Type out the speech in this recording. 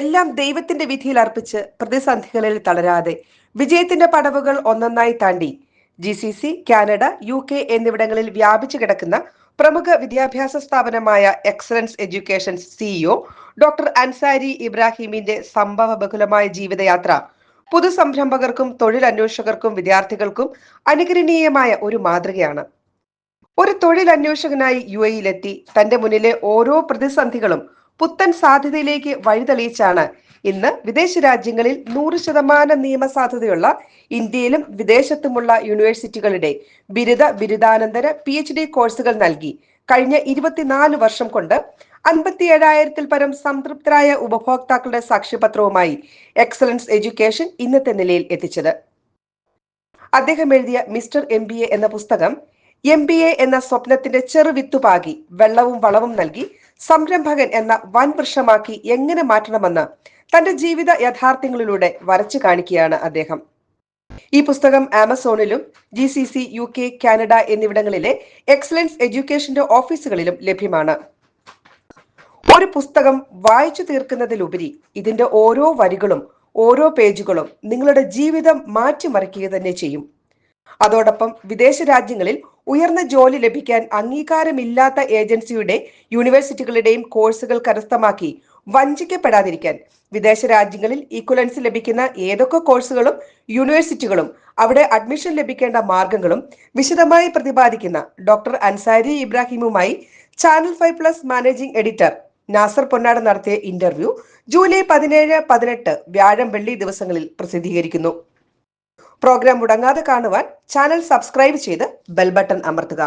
എല്ലാം ദൈവത്തിന്റെ വിധിയിൽ അർപ്പിച്ച് പ്രതിസന്ധികളിൽ തളരാതെ വിജയത്തിന്റെ പടവുകൾ ഒന്നൊന്നായി താണ്ടി G C C Canada U K എന്നിവിടങ്ങളിൽ വ്യാപിച്ചു കിടക്കുന്ന പ്രമുഖ വിദ്യാഭ്യാസ സ്ഥാപനമായ Excellence Education CEO doctor Ansari ഇബ്രാഹിമിന്റെ സംഭവ ബഹുലമായ ജീവിതയാത്ര പുതുസംരംഭകർക്കും തൊഴിലന്വേഷകർക്കും വിദ്യാർത്ഥികൾക്കും അനുകരണീയമായ ഒരു മാതൃകയാണ്. ഒരു തൊഴിലന്വേഷകനായി യു എയിലെത്തി തന്റെ മുന്നിലെ ഓരോ പ്രതിസന്ധികളും പുത്തൻ സാധ്യതയിലേക്ക് വഴിതെളിയിച്ചാണ്. ഇന്ന് വിദേശ രാജ്യങ്ങളിൽ നൂറ് ശതമാനം നിയമസാധ്യതയുള്ള ഇന്ത്യയിലും വിദേശത്തുമുള്ള യൂണിവേഴ്സിറ്റികളുടെ ബിരുദ ബിരുദാനന്തര പി എച്ച് ഡി കോഴ്സുകൾ നൽകി. കഴിഞ്ഞ ഇരുപത്തിനാല് വർഷം കൊണ്ട് അൻപത്തി ഏഴായിരത്തിൽ പരം സംതൃപ്തരായ ഉപഭോക്താക്കളുടെ സാക്ഷ്യപത്രവുമായി എക്സലൻസ് എഡ്യൂക്കേഷൻ ഇന്നത്തെ നിലയിൽ എത്തിച്ചത്. അദ്ദേഹം എഴുതിയ മിസ്റ്റർ എം എന്ന പുസ്തകം എം ബി എ എന്ന സ്വപ്നത്തിന്റെ ചെറുവിത്തുപാകി വെള്ളവും വളവും നൽകി സംരംഭകൻ എന്ന വൻ വൃക്ഷമാക്കി എങ്ങനെ മാറ്റണമെന്ന് തന്റെ ജീവിത യഥാർത്ഥ്യങ്ങളിലൂടെ വരച്ചു കാണിക്കുകയാണ് അദ്ദേഹം. ഈ പുസ്തകം ആമസോണിലും G C C U K Canada എന്നിവിടങ്ങളിലെ എക്സലൻസ് എഡ്യൂക്കേഷന്റെ ഓഫീസുകളിലും ലഭ്യമാണ്. ഒരു പുസ്തകം വായിച്ചു തീർക്കുന്നതിലുപരി ഇതിന്റെ ഓരോ വരികളും ഓരോ പേജുകളും നിങ്ങളുടെ ജീവിതം മാറ്റിമറിക്കുക തന്നെ ചെയ്യും. അതോടൊപ്പം വിദേശ രാജ്യങ്ങളിൽ ഉയർന്ന ജോലി ലഭിക്കാൻ അംഗീകാരമില്ലാത്ത ഏജൻസിയുടെ യൂണിവേഴ്സിറ്റികളുടെയും കോഴ്സുകൾ കരസ്ഥമാക്കി വഞ്ചിക്കപ്പെടാതിരിക്കാൻ വിദേശ രാജ്യങ്ങളിൽ ഇക്വലൻസ് ലഭിക്കുന്ന ഏതൊക്കെ കോഴ്സുകളും യൂണിവേഴ്സിറ്റികളും അവിടെ അഡ്മിഷൻ ലഭിക്കേണ്ട മാർഗങ്ങളും വിശദമായി പ്രതിപാദിക്കുന്ന doctor Ansari ഇബ്രാഹിമുമായി channel five plus managing editor Nasar Ponnad നടത്തിയ ഇന്റർവ്യൂ ജൂലൈ പതിനേഴ് പതിനെട്ട് വ്യാഴം വെള്ളി ദിവസങ്ങളിൽ പ്രസിദ്ധീകരിക്കുന്നു. പ്രോഗ്രാം മുടങ്ങാതെ കാണുവാൻ ചാനൽ സബ്സ്ക്രൈബ് ചെയ്ത് ബെൽ ബട്ടൺ അമർത്തുക.